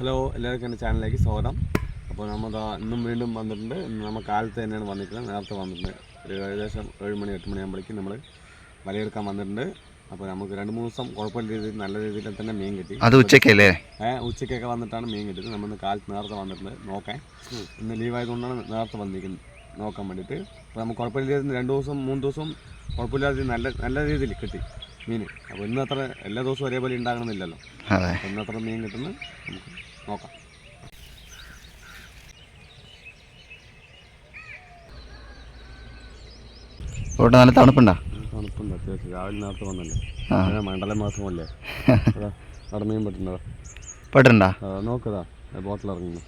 Hello എല്ലാവർക്കും എന്റെ ചാനലിലേക്ക് സ്വാഗതം. അപ്പോൾ നമ്മൾ ഇന്നും വീണ്ടും വന്നിട്ടുണ്ട്. ഇന്ന് നമ്മൾ കാലത്ത് തന്നെയാണ് വന്നിട്ടുള്ളത് നേരത്തെ വന്നിട്ടുണ്ട്. ഒരു ഏകദേശം ഏഴ് മണി എട്ട് മണിയാകുമ്പോഴേക്കും നമ്മൾ വലയെടുക്കാൻ വന്നിട്ടുണ്ട്. അപ്പോൾ നമുക്ക് രണ്ട് മൂന്ന് ദിവസം കുഴപ്പമില്ല രീതിയിൽ നല്ല രീതിയിൽ തന്നെ മീൻ കിട്ടി. അത് ഉച്ചക്കല്ലേ ഏഹ് ഉച്ചയ്ക്കൊക്കെ വന്നിട്ടാണ് മീൻ കിട്ടിയത്. നമ്മൾ ഇന്ന് കാലത്ത് നേരത്തെ വന്നിട്ടുണ്ട്. നോക്കാൻ ഇന്ന് ലീവായതുകൊണ്ടാണ് നേരത്തെ വന്നിരിക്കുന്നത് നോക്കാൻ വേണ്ടിയിട്ട്. അപ്പോൾ നമുക്ക് കുഴപ്പമില്ല രീതിയിൽ രണ്ട് ദിവസം മൂന്ന് ദിവസം കുഴപ്പമില്ലാതെ നല്ല നല്ല രീതിയിൽ കിട്ടി മീൻ. അപ്പോൾ ഇന്ന് അത്ര എല്ലാ ദിവസവും ഒരേപോലെ ഉണ്ടാകണമെന്നില്ലല്ലോ. ഇന്ന് അത്ര മീൻ കിട്ടുന്നു. നമുക്ക് നോക്കാം. ഇവിടെ നല്ല തണുപ്പുണ്ടോ? തണുപ്പുണ്ട് അത്യാവശ്യം. രാവിലെ നേരത്തെ വന്നല്ലേ? മണ്ഡല മാസമല്ലേ മീൻ പറ്റുന്നതാ. പെട്ടുണ്ടോ നോക്കതാ ബോട്ടിൽ ഇറങ്ങുന്നു.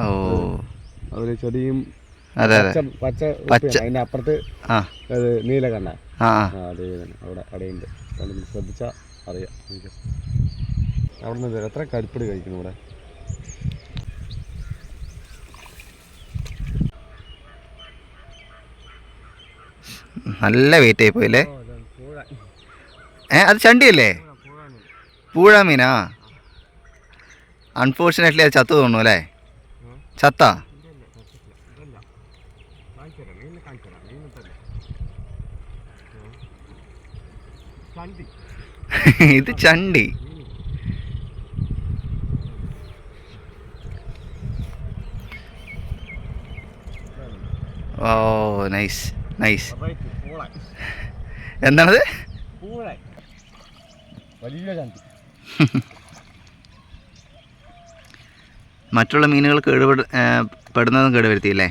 ഓ. അതുപോലെ ചെടിയും അതെ അതെ. പച്ച പച്ച. അതിന്റെ അപ്പുറത്ത് അത് നീല കണ്ട അതേ അവിടെ അടയുണ്ട്. ശ്രദ്ധിച്ചാൽ അറിയാം. അവിടെ നിന്ന് എത്ര കരിപ്പടി കഴിക്കുന്നു ഇവിടെ? നല്ല വെയിറ്റ് ആയി പോയില്ലേ? ഏ അത് ചണ്ടിയല്ലേ? പൂഴ മീനാ? അൺഫോർച്ചുനേറ്റ്ലി അത് ചത്തു തോന്നുന്നു അല്ലേ? ചത്ത? ഇത് ചണ്ടി. ഓ നൈസ് നൈസ് എന്താണത്? മറ്റുള്ള മീനുകൾ കേടുപെട പെടുന്നതും കേടുവരുത്തിയില്ലേ?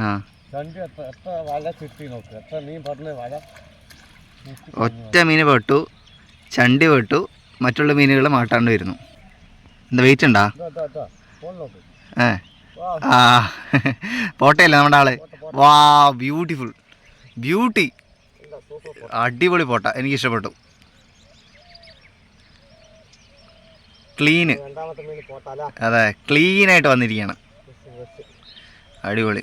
ആ. മീൻ ഒറ്റ മീന് പെട്ടു ചണ്ടി പെട്ടു മറ്റുള്ള മീനുകൾ മാട്ടാണ്ട് വരുന്നു. എന്താ വെയിറ്റ് ഉണ്ടാ? ഏ. ആ പോട്ടയല്ലേ നമ്മുടെ ആൾ? വാ ബ്യൂട്ടിഫുൾ ബ്യൂട്ടി അടിപൊളി പോട്ട എനിക്ക് ഇഷ്ടപ്പെട്ടു ക്ലീന് അതെ ക്ലീനായിട്ട് വന്നിരിക്കുകയാണ് അടിപൊളി.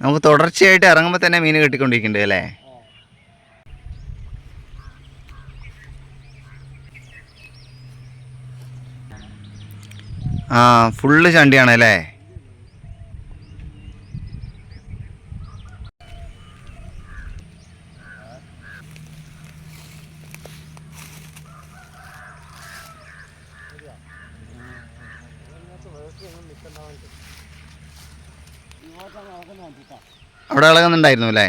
നമുക്ക് തുടർച്ചയായിട്ട് ഇറങ്ങുമ്പോൾ തന്നെ മീൻ കെട്ടിക്കൊണ്ടിരിക്കണ്ടേ അല്ലേ? ആ ഫുള്ള് ചണ്ടിയാണ് അല്ലേ അവിടെ ഇളകുന്നുണ്ടായിരുന്നു അല്ലേ?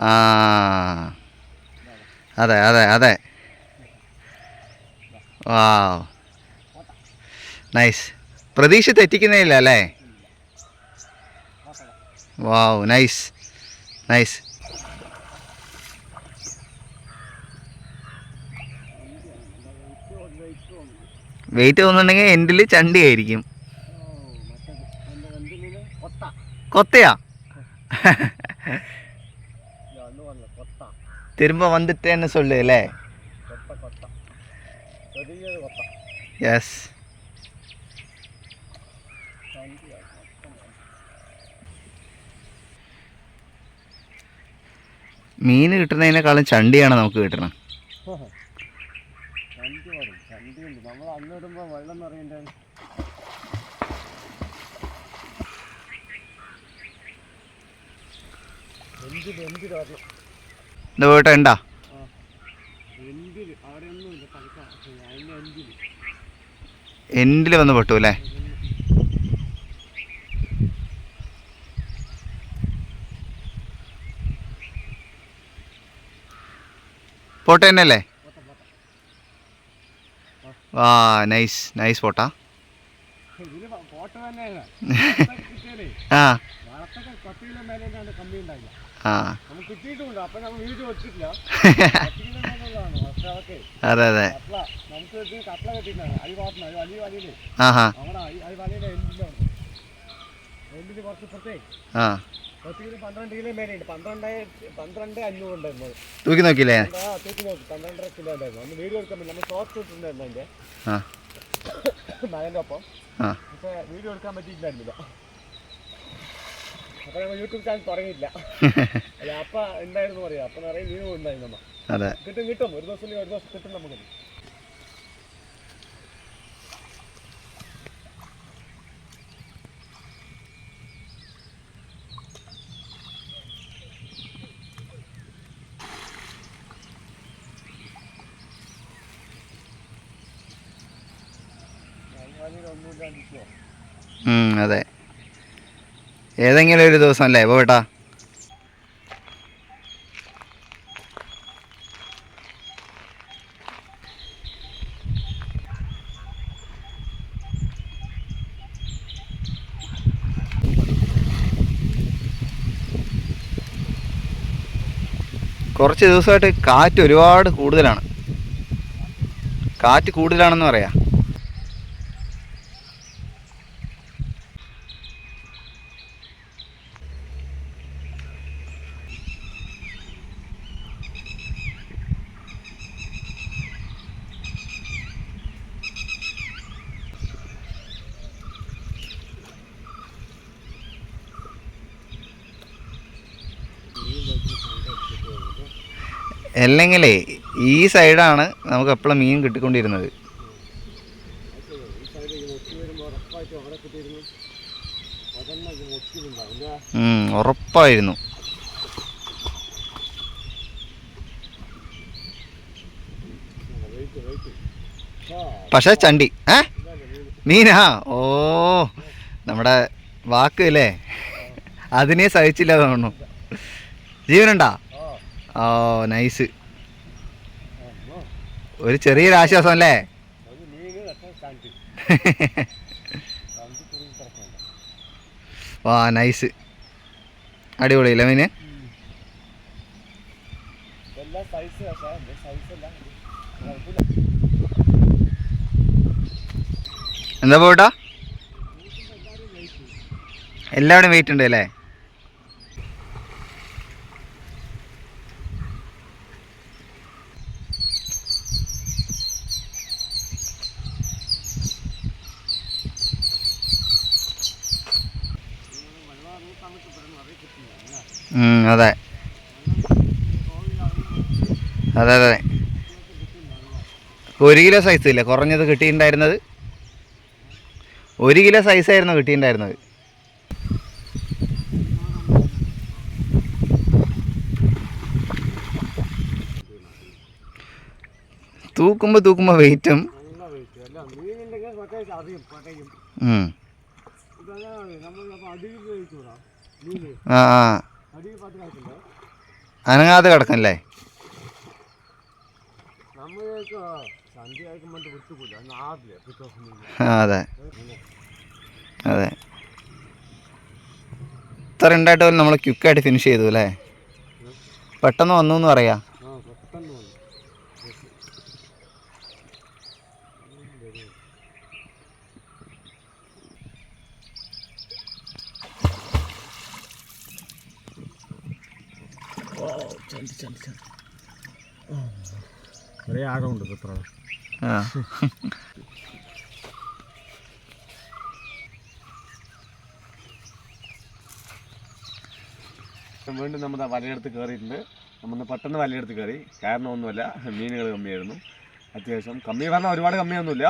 ആ അതെ അതെ അതെ. വാ നൈസ് പ്രതീക്ഷ തെറ്റിക്കുന്നില്ല അല്ലേ വാവ് നൈസ് നൈസ് വെയിറ്റ് തോന്നുന്നുണ്ടെങ്കിൽ എൻഡിൽ ചണ്ടി ആയിരിക്കും കൊത്തയാ തിരുമ്പ വന്നിട്ടേന്ന് சொல்லு അല്ലേ യെസ് മീൻ കിട്ടുന്നതിനേക്കാളും ചണ്ടിയാണ് നമുക്ക് കിട്ടണം. എന്തിൽ? വന്ന് ചന്തി ഉണ്ട് നമ്മൾ അന്ന് ഇടുമ്പോൾ വെള്ളം നിറയണ്ടേ എന്തിൽ എന്തിൽ വരണം എന്താ പോയിട്ട് ഉണ്ടാ എന്തിൽ അവിടെ ഒന്നും ഇല്ല കളിക്കാം അതിന്റെ എന്തിൽ എൻഡിൽ വന്ന് പെട്ടു അല്ലേ പോട്ടെ തന്നെയല്ലേ? ആ നൈസ് നൈസ് പോട്ട. ആ. അതെ അതെ. ആ. പന്ത്രണ്ട് കിലോ മേലെയുണ്ട്. പന്ത്രണ്ട് തൂക്കി നോക്കിയില്ലേ? ആ തൂക്കി നോക്കി. പന്ത്രണ്ടര കിലോ ഉണ്ടായിരുന്നു. അന്ന് വീഡിയോ എടുക്കാൻ പറ്റില്ല നമ്മൾ ഷോർട്സ് ഇട്ടിട്ടുണ്ടായിരുന്നു അതിന്റെ. ആ. മകന്റെ ഒപ്പം. ആ. പക്ഷേ വീഡിയോ എടുക്കാൻ പറ്റിയിട്ടില്ലായിരുന്നില്ല അപ്പോൾ നമ്മൾ യൂട്യൂബ് ചാനൽ തുടങ്ങിയില്ല അല്ല അപ്പം ഉണ്ടായിരുന്നു പറയാം? അപ്പം നിറയെ മീനുകൾ ഉണ്ടായിരുന്നു നമ്മ അതെ. കിട്ടും കിട്ടും. ഒരു ദിവസം ഒരു ദിവസം കിട്ടും നമുക്ക്. അതെ. ഏതെങ്കിലും ഒരു ദിവസം അല്ലേ? പോട്ടാ കുറച്ച് ദിവസമായിട്ട് കാറ്റ് ഒരുപാട് കൂടുതലാണ്. കാറ്റ് കൂടുതലാണെന്ന് പറയാം. അല്ലെങ്കിലേ ഈ സൈഡാണ് നമുക്ക് എപ്പോഴും മീൻ കിട്ടിക്കൊണ്ടിരുന്നത്. ഉറപ്പായിരുന്നു. പക്ഷെ ചണ്ടി ഏ? മീനാ? ഓ നമ്മുടെ വാക്ക് അല്ലേ? അതിനെ സഹിച്ചില്ല തോന്നുന്നു. ജീവനുണ്ടാ? ഓ നൈസ് ഒരു ചെറിയൊരു ആശ്വാസം അല്ലേ വാ നൈസ് മീന്? സൈസ് അല്ല എന്താ പോട്ടാ? എല്ലാവരും വെയിറ്റ് ഉണ്ട് അല്ലേ ഉം, അതെ അതെ അതെ. ഒരു കിലോ സൈസ് ഇല്ല. കുറഞ്ഞത് കിട്ടിയിട്ടുണ്ടായിരുന്നത് ഒരു കിലോ സൈസ് ആയിരുന്നു കിട്ടിയിട്ടുണ്ടായിരുന്നത്. തൂക്കുമ്പോൾ തൂക്കുമ്പോൾ വെയിറ്റും അനങ്ങാതെ കിടക്കല്ലേ? അതെ. അതെ. ഇത്ര ഉണ്ടായിട്ട് പോലും നമ്മൾ ക്വിക്കായിട്ട് ഫിനിഷ് ചെയ്തു അല്ലേ? പെട്ടെന്ന് വന്നു എന്ന് പറയാ. ചന്ദ്ര പെട്ടെന്ന് വന്നു. ഒരേ ആഴമുണ്ട് എത്ര വീണ്ടും നമ്മൾ വലയെടുത്ത് കയറിയിട്ടുണ്ട്. നമ്മൾ പെട്ടെന്ന് വലയെടുത്ത് കയറി. കാരണം ഒന്നുമല്ല മീനുകൾ കമ്മിയായിരുന്നു. അത്യാവശ്യം കമ്മി പറഞ്ഞാൽ ഒരുപാട് കമ്മിയൊന്നുമില്ല.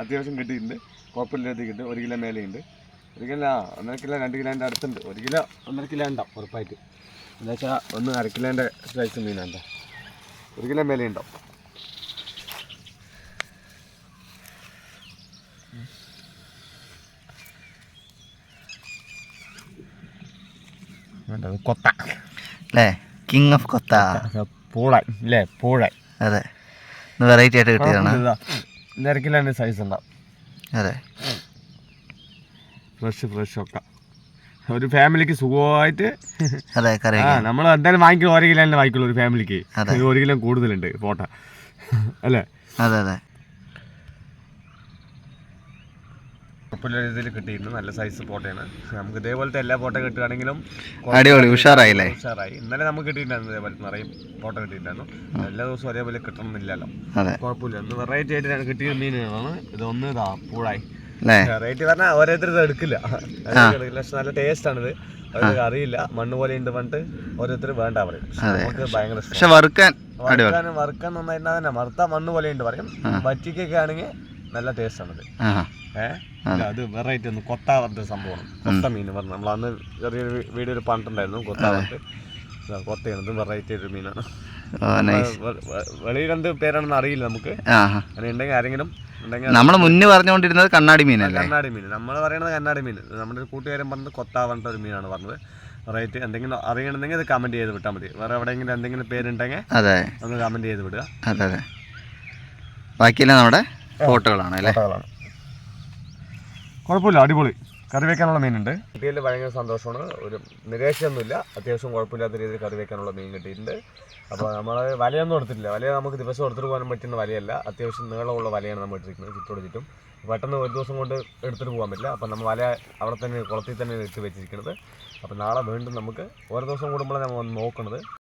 അത്യാവശ്യം കിട്ടിയിട്ടുണ്ട്. കുഴപ്പമില്ലാത്ത കിട്ടും ഒരു കിലോ മേലെയുണ്ട്. ഒരു കിലോ ഒന്നര കിലോ രണ്ട് കിലോന്റെ അടുത്തുണ്ട്. ഒരു കിലോ ഒന്നര കിലോ ഉണ്ടാവും ഉറപ്പായിട്ട്. എന്താ വെച്ചാൽ ഒന്ന് അര കിലോന്റെ സൈസ് മീനാണ്ടോ ഒരു കിലോ മേലെ ഉണ്ടാവും കൊത്ത. അല്ലേ? King of Kotha. പൂള അല്ലേ പൂള അതെ. ഇന്ന് വെറൈറ്റി ആയിട്ട് കിട്ടിയതാണ്. നിരക്കിലാണ് സൈസ് ഉണ്ടാവും അതെ. ഫ്രഷ് ഫ്രഷ് ഒക്കെ. ഒരു ഫാമിലിക്ക് സുഖമായിട്ട് അതെ ആ നമ്മൾ എന്തായാലും വാങ്ങിക്കും ഒരു കിലോ തന്നെ വാങ്ങിക്കുള്ളൂ ഒരു ഫാമിലിക്ക്. ഒരു കിലോ കൂടുതലുണ്ട് ഫോട്ടോ അല്ലേ? അതെ അതെ. കുഴപ്പമില്ല രീതിയിൽ കിട്ടിയിരുന്നു. നല്ല സൈസ് ഫോട്ടോയാണ് നമുക്ക് ഇതേപോലത്തെ എല്ലാ ഫോട്ടോ കിട്ടുകയാണെങ്കിലും അടിപൊളി ഉഷാറായില്ലേ? ഉഷാറായി. ഇന്നലെ നമുക്ക് കിട്ടിയിട്ടുണ്ടായിരുന്നു ഇതേപോലെ നിറയെ ഫോട്ടോ കിട്ടിയിട്ടുണ്ടായിരുന്നു. എല്ലാ ദിവസവും ഒരേപോലെ കിട്ടണമെന്നില്ലല്ലോ. അതെ. കുഴപ്പമില്ല. ഒന്ന് വെറൈറ്റി ആയിട്ട് കിട്ടിയ മീനുകളാണ്. ഇതൊന്ന് ഇതാ പൂഴായി വെറൈറ്റി റേറ്റ് പറഞ്ഞാൽ ഓരോരുത്തർ ഇത് എടുക്കില്ല. പക്ഷെ നല്ല ടേസ്റ്റ് ആണിത്. അവർക്ക് അറിയില്ല മണ്ണ് പോലെ ഉണ്ട് പറഞ്ഞിട്ട് ഓരോരുത്തർ വേണ്ട പറയും. നമുക്ക് ഭയങ്കര വറുക്കാൻ വറുക്കാൻ നന്നായിട്ട് തന്നെ. വറുത്ത മണ്ണ് പോലെ ഉണ്ട് പറയും. വറ്റിക്കൊക്കെ ആണെങ്കിൽ നല്ല ടേസ്റ്റ് ആണിത് ഏഹ് അത് വെറൈറ്റി ഒന്ന് കൊത്ത പറഞ്ഞ സംഭവമാണ്. കൊത്ത മീൻ പറഞ്ഞു നമ്മൾ അന്ന് ചെറിയൊരു വീഡിയോ ഒരു പണ്ടുണ്ടായിരുന്നു കൊത്ത പറഞ്ഞിട്ട് കൊത്തയാണ്. വെറൈറ്റി ഒരു മീനാണ്. വെളിയിൽ എന്ത് പേരാണെന്ന് അറിയില്ല നമുക്ക്. അങ്ങനെ ഉണ്ടെങ്കിൽ ആരെങ്കിലും നമ്മൾ നമ്മൾ മുന്നേ പറഞ്ഞുകൊണ്ടിരുന്നത് കണ്ണാടി മീനല്ലേ? കണ്ണാടി മീൻ. നമ്മൾ പറയുന്നത് കണ്ണാടി മീൻ. നമ്മുടെ കൂട്ടുകാരൻ പറഞ്ഞത് കൊത്ത പറഞ്ഞിട്ട് ഒരു മീനാണ് പറഞ്ഞത്. റേറ്റ് എന്തെങ്കിലും അറിയണമെങ്കിൽ അത് കമന്റ് ചെയ്ത് വിട്ടാൽ മതി. വേറെ എവിടെയെങ്കിലും എന്തെങ്കിലും പേരുണ്ടെങ്കിൽ അതെ. ഒന്ന് കമന്റ് ചെയ്ത് വിടുക. അതെ അതെ. ബാക്കിയെല്ലാം നമ്മുടെ ഫോട്ടോകളാണ് അല്ലേ? ഫോട്ടോകളാണ്. കുഴപ്പമില്ല അടിപൊളി. കറി വെക്കാനുള്ള മീനുണ്ട്. കിട്ടിയതിൽ ഭയങ്കര സന്തോഷമാണ്. ഒരു നിരാശയൊന്നുമില്ല. അത്യാവശ്യം കുഴപ്പമില്ലാത്ത രീതിയിൽ കറി വെക്കാനുള്ള മീൻ കിട്ടിയിട്ടുണ്ട്. അപ്പോൾ നമ്മൾ വലയൊന്നും എടുത്തിട്ടില്ല. വലയ നമുക്ക് ദിവസം എടുത്തിട്ട് പോകാൻ പറ്റുന്ന വലയല്ല. അത്യാവശ്യം നീളമുള്ള വലയാണ് നമ്മൾ ഇട്ടിരിക്കുന്നത് ചുറ്റോട് ചുറ്റും. പെട്ടെന്ന് ഒരു ദിവസം കൊണ്ട് എടുത്തിട്ട് പോകാൻ പറ്റില്ല. അപ്പം നമ്മൾ വല അവിടെ തന്നെ കുളത്തിൽ തന്നെ ഇട്ട് വെച്ചിരിക്കുന്നത്. അപ്പോൾ നാളെ വീണ്ടും നമുക്ക് ഓരോ ദിവസം കൂടുമ്പോൾ നമ്മൾ നോക്കുന്നത്